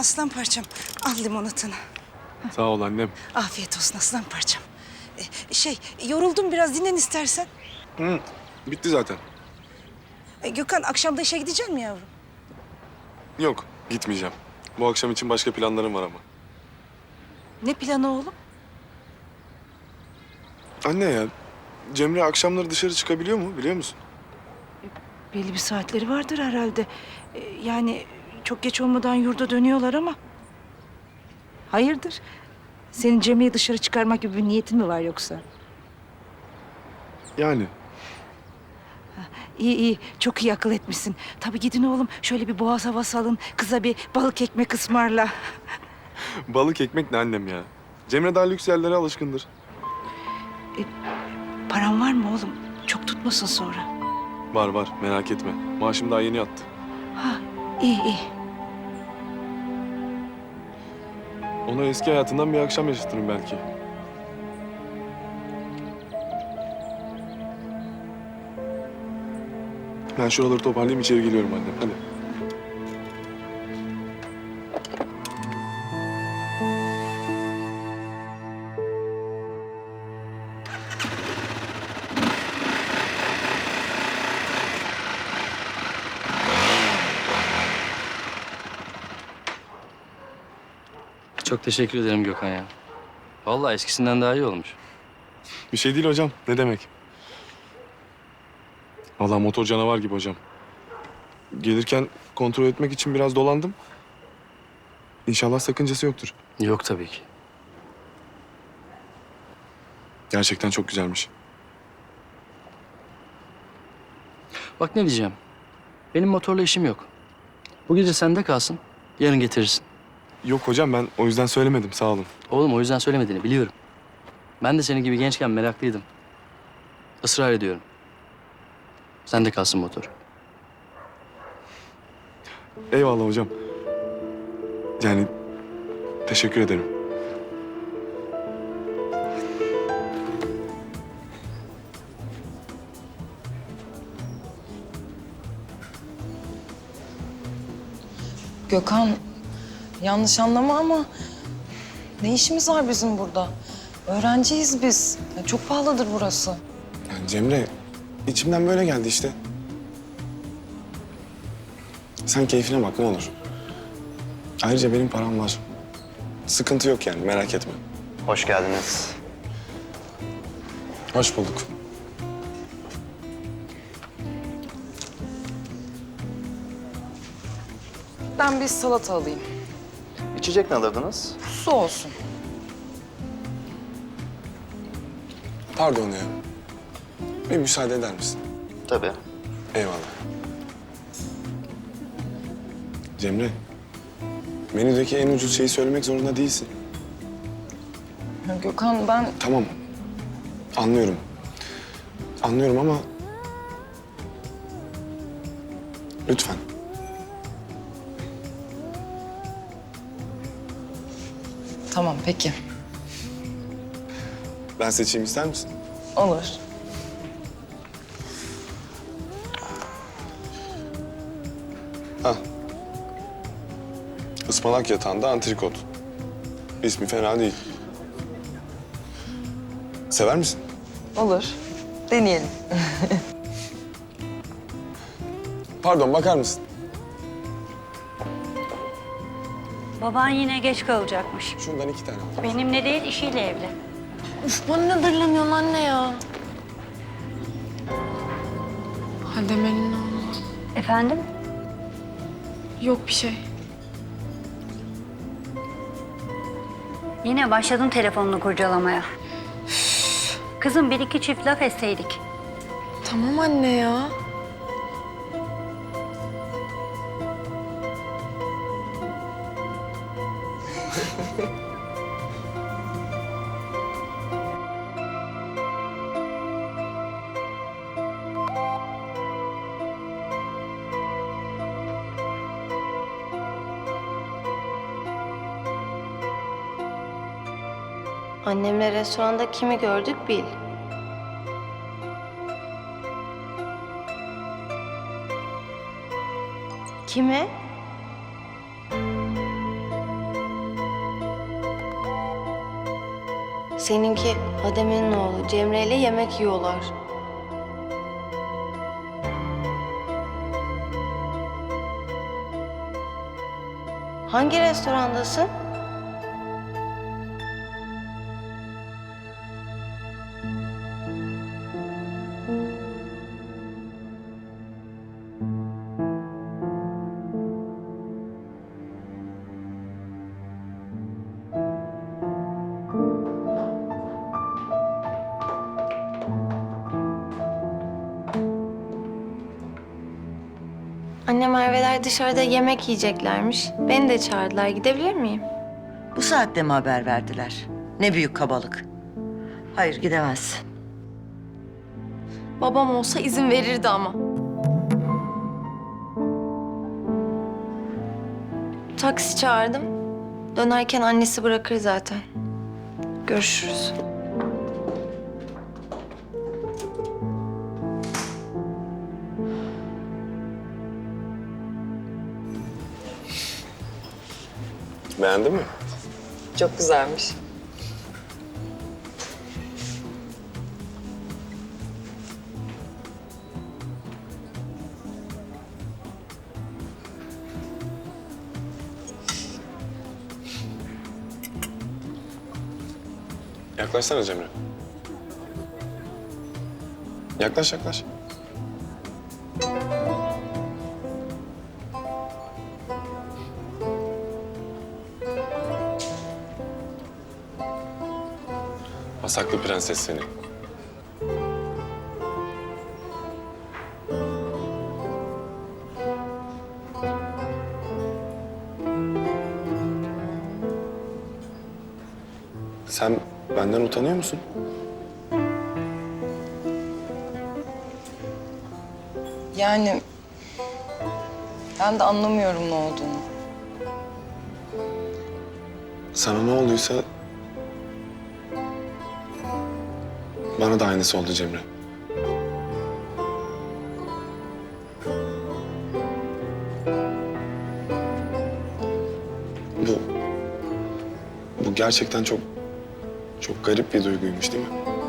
Aslan parçam al limonatanı. Sağ ol annem. Afiyet olsun aslan parçam. E, şey yoruldum biraz dinlen istersen. Hı, bitti zaten. E, Gökhan akşam da işe gidecek mi yavrum? Yok, gitmeyeceğim. Bu akşam için başka planlarım var ama. Ne planı oğlum? Anne ya, Cemre akşamları dışarı çıkabiliyor mu biliyor musun? Belli bir saatleri vardır herhalde. E, yani çok geç olmadan yurda dönüyorlar ama. Hayırdır? Senin Cemre'yi dışarı çıkarmak gibi bir niyetin mi var yoksa? Yani. İyi iyi, çok iyi akıl etmişsin. Tabii gidin oğlum, şöyle bir boğaz havası alın. Kıza bir balık ekmek ısmarla. Balık ekmek ne annem ya? Cemre daha lüks yerlere alışkındır. Paran var mı oğlum? Çok tutmasın sonra. Var var, merak etme. Maaşım daha yeni yattı. Ha, iyi iyi. Ona eski hayatından bir akşam yaşatırım belki. Ben şuraları toparlayayım içeri geliyorum annem. Hadi. Çok teşekkür ederim Gökhan ya. Vallahi eskisinden daha iyi olmuş. Bir şey değil hocam. Ne demek? Vallahi motor canavar gibi hocam. Gelirken kontrol etmek için biraz dolandım. İnşallah sakıncası yoktur. Yok tabii ki. Gerçekten çok güzelmiş. Bak ne diyeceğim. Benim motorla işim yok. Bu gece sende kalsın. Yarın getirirsin. Yok hocam ben o yüzden söylemedim sağ olun. Oğlum o yüzden söylemediğini biliyorum. Ben de senin gibi gençken meraklıydım. Israr ediyorum. Sende kalsın motor. Eyvallah hocam. Yani teşekkür ederim. Gökhan, yanlış anlama ama ne işimiz var bizim burada? Öğrenciyiz biz. Ya çok pahalıdır burası. Yani Cemre içimden böyle geldi işte. Sen keyfine bak ne olur. Ayrıca benim param var. Sıkıntı yok yani merak etme. Hoş geldiniz. Hoş bulduk. Ben bir salata alayım. İçecek ne alırdınız? Su olsun. Pardon ya. Bir müsaade eder misin? Tabii. Eyvallah. Cemre, menüdeki en ucuz şeyi söylemek zorunda değilsin. Ya Gökhan ben Tamam, anlıyorum. Anlıyorum ama... Lütfen. Tamam peki. Ben seçeyim ister misin? Olur. Ha. Ispanak yatağında antrikot. İsmi fena değil. Sever misin? Olur. Deneyelim. Pardon, bakar mısın? Baban yine geç kalacakmış. Şundan iki tane al. Benimle değil işiyle evli. Uf bana ne dırlanıyorsun anne ya? Hadi Melin olma. Efendim? Yok bir şey. Yine başladın telefonunu kurcalamaya. Kızım bir iki çift laf etseydik. Tamam anne ya. Annemle restoranda kimi gördük bil. Kimi? Seninki Adem'in oğlu Cemre ile yemek yiyorlar. Hangi restorandasın? Anne Merve'ler dışarıda yemek yiyeceklermiş. Beni de çağırdılar. Gidebilir miyim? Bu saatte mi haber verdiler? Ne büyük kabalık. Hayır gidemezsin. Babam olsa izin verirdi ama. Taksi çağırdım. Dönerken annesi bırakır zaten. Görüşürüz. Beğendin mi? Çok güzelmiş. Yaklaşsana Cemre. Yaklaş yaklaş. Pasaklı prenses seni. Sen benden utanıyor musun? Yani ben de anlamıyorum ne olduğunu. Sana ne olduysa... Bana da aynısı oldu Cemre. Bu... Bu gerçekten çok... Çok garip bir duyguymuş değil mi?